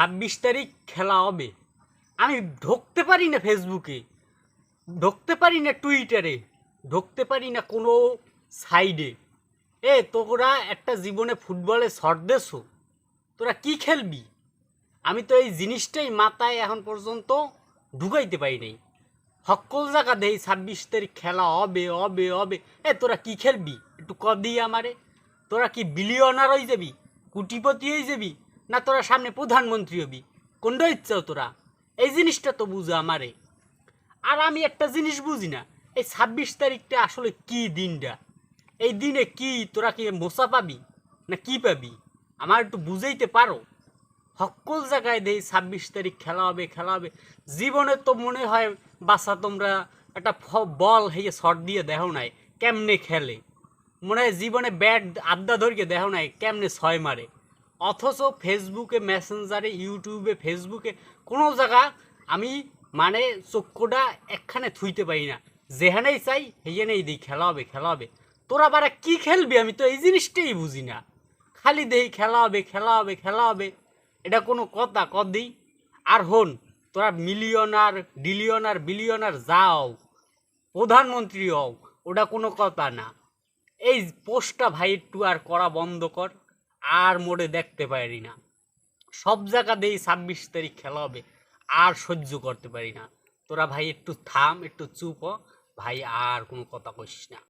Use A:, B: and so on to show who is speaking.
A: ছাব্বিশ তারিখ খেলা হবে। আমি ঢুকতে পারি না ফেসবুকে, ঢুকতে পারি না টুইটারে, ঢুকতে পারি না কোনো সাইডে। এ, তোরা একটা জীবনে ফুটবলে দেছো, তোরা কি খেলবি? আমি তো এই জিনিসটাই মাথায় এখন পর্যন্ত ঢুকাইতে পারি নাই। সকল জায়গা দেই ছাব্বিশ তারিখ খেলা হবে হবে হবে। এ, তোরা কি খেলবি? একটু কদি আমারে। তোরা কি বিলিয়নার হয়ে যাবি? কুটিপতি হয়ে যাবি? না তোরা সামনে প্রধানমন্ত্রী হবি কোনটা ইচ্ছা তোরা? এই জিনিসটা তো বুঝা আমারে। আর আমি একটা জিনিস বুঝি না, এই ছাব্বিশ তারিখটা আসলে কি দিনটা? এই দিনে কি তোরা কি মোসা পাবি? না কি পাবি? আমার একটু বুঝাইতে পারো? সকল জায়গায় দেই ছাব্বিশ তারিখ খেলা হবে খেলা হবে। জীবনে তো মনে হয় বাচ্চা তোমরা একটা বল হেয়ে শট দিয়ে দেখো নাই, কেমনে খেলে? মনে হয় জীবনে ব্যাট আড্ডা ধরিয়ে দেখো নাই, কেমনে ছয় মারে? অথচ ফেসবুকে মেসেঞ্জারে ইউটিউবে ফেসবুকে কোনো জায়গা আমি মানে চক্ষুটা একখানে থুইতে পারি না। যেখানেই চাই সেখানেই দিই খেলা হবে খেলা হবে তোরা বারা কি খেলবি? আমি তো এই জিনিসটাই বুঝি না। খালি দেই খেলা হবে খেলা হবে খেলা হবে এটা কোনো কথা কদি আর হন, তোরা মিলিয়নার, ডিলিয়নার, বিলিয়নার যাও, প্রধানমন্ত্রী হও, ওটা কোনো কথা না। এই পোস্টটা ভাই একটু আর করা বন্ধ কর। আর মোড়ে দেখতে পারি না। সব জায়গাতেই ছাব্বিশ তারিখ খেলা হবে, আর সহ্য করতে পারি না। তোরা ভাই একটু থাম, একটু চুপ ভাই আর কোনো কথা কইস না।